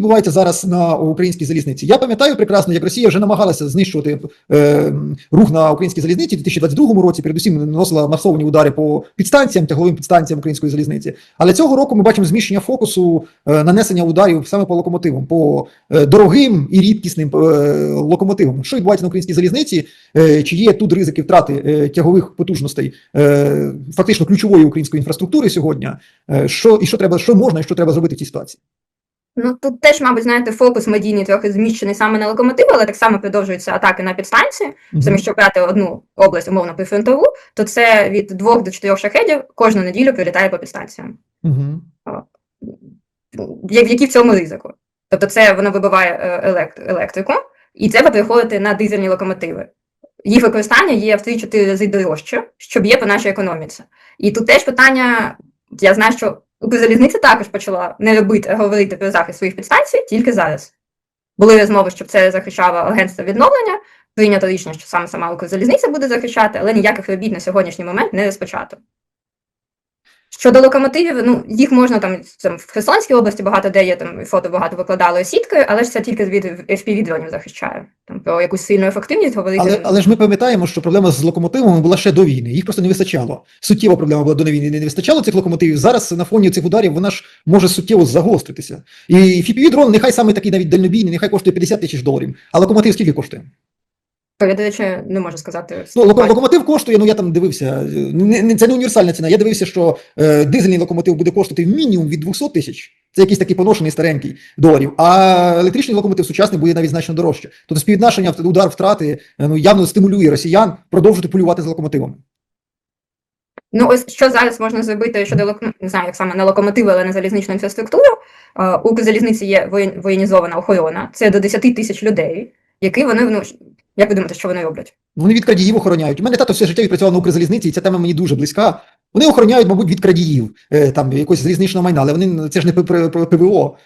відбувається зараз на українській залізниці? Я пам'ятаю прекрасно, як Росія вже намагалася знищувати е, рух на українській залізниці у 2022 році. Передусім наносила масовані удари по підстанціям, тягловим підстанціям української залізниці. Але цього року ми бачимо зміщення фокусу е, нанесення ударів саме по локомотивам, по е, дорогим і рідкісним е, локомотивам. Що відбувається на українській залізниці? Е, чи є тут ризики втрати е, тягових потужностей, е, фактично ключової української інфраструктури сьогодні? Е, що і що треба, що можна і що треба зробити в цій ситуації? Ну тут теж, мабуть, знаєте, фокус медійний трохи зміщений саме на локомотиви, але так само продовжуються атаки на підстанції. Мгм. Саме якщо брати одну область, умовно прифронтову, то це від двох до чотирьох шахедів кожну неділю прилітає по підстанціям. Мгм. Я- Які в цьому ризику? Тобто, це воно вибиває е, елект- електрику, і треба переходити на дизельні локомотиви. Їх використання є в 3-4 рази дорожче, що б'є по нашій економіці. І тут теж питання: я знаю, що Укрзалізниця також почала не робити говорити про захист своїх підстанцій тільки зараз. Були розмови, щоб це захищало агентство відновлення. Прийнято рішення, що саме сама Укрзалізниця буде захищати, але ніяких робіт на сьогоднішній момент не розпочато. Щодо локомотивів, ну їх можна там, там в Херсонській області багато де є там фото багато викладали сіткою, але ж це тільки від fpv дронів захищає. Там про якусь сильну ефективність говорити. Але, але ж ми пам'ятаємо, що проблема з локомотивами була ще до війни. Їх просто не вистачало. Суттєва проблема була до війни. Не вистачало цих локомотивів. Зараз на фоні цих ударів вона ж може суттєво загостритися. І fpv дрон нехай саме такий навіть дальнобійний, нехай коштує 50 тисяч доларів. А локомотив скільки коштує? Я, не можу сказати. Ну, локомотив коштує, ну я там дивився. Не, не, це не універсальна ціна. Я дивився, що е, дизельний локомотив буде коштувати мінімум від 200 тисяч. Це якийсь такий поношений старенький доларів. А електричний локомотив сучасний буде навіть значно дорожче. Тобто співвідношення удар втрати е, ну, явно стимулює росіян продовжити полювати за локомотивами. Ну, ось що зараз можна зробити щодо не знаю, як саме на локомотиви, але на залізничну інфраструктуру. Е, У Укрзалізниці є воєн- воєнізована охорона. Це до 10 тисяч людей, які вони, ну, як ви думаєте, що вони роблять? Вони від крадіїв охороняють. У мене тато все життя відпрацював на Укрзалізниці, і ця тема мені дуже близька. Вони охороняють, мабуть, від крадіїв, е, там якогось залізничного майна, але вони це ж не П- П- П- ПВО.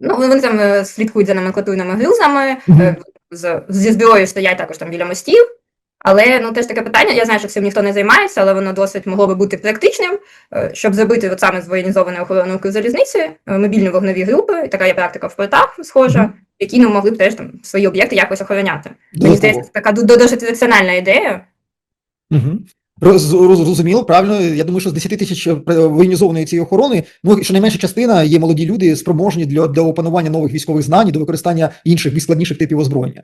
Ну, вони там е, слідкують за номенклатурними грузами, Мгм. е, з, зі зброєю стоять також там біля мостів. Але ну теж таке питання. Я знаю, що цим ніхто не займається, але воно досить могло би бути практичним, е, щоб зробити от саме з воєнізованої охорони Укрзалізниці е, мобільні вогневі групи. Така є практика в портах схожа, які ну могли б теж там свої об'єкти якось охороняти. Мені здається, така досить раціональна ідея. Угу. Роз, роз- зрозуміло, правильно. Я думаю, що з 10 тисяч е, воєнізованої цієї охорони, ну щонайменша частина є молоді люди, спроможні для, для опанування нових військових знань, і до використання інших більш складніших типів озброєння.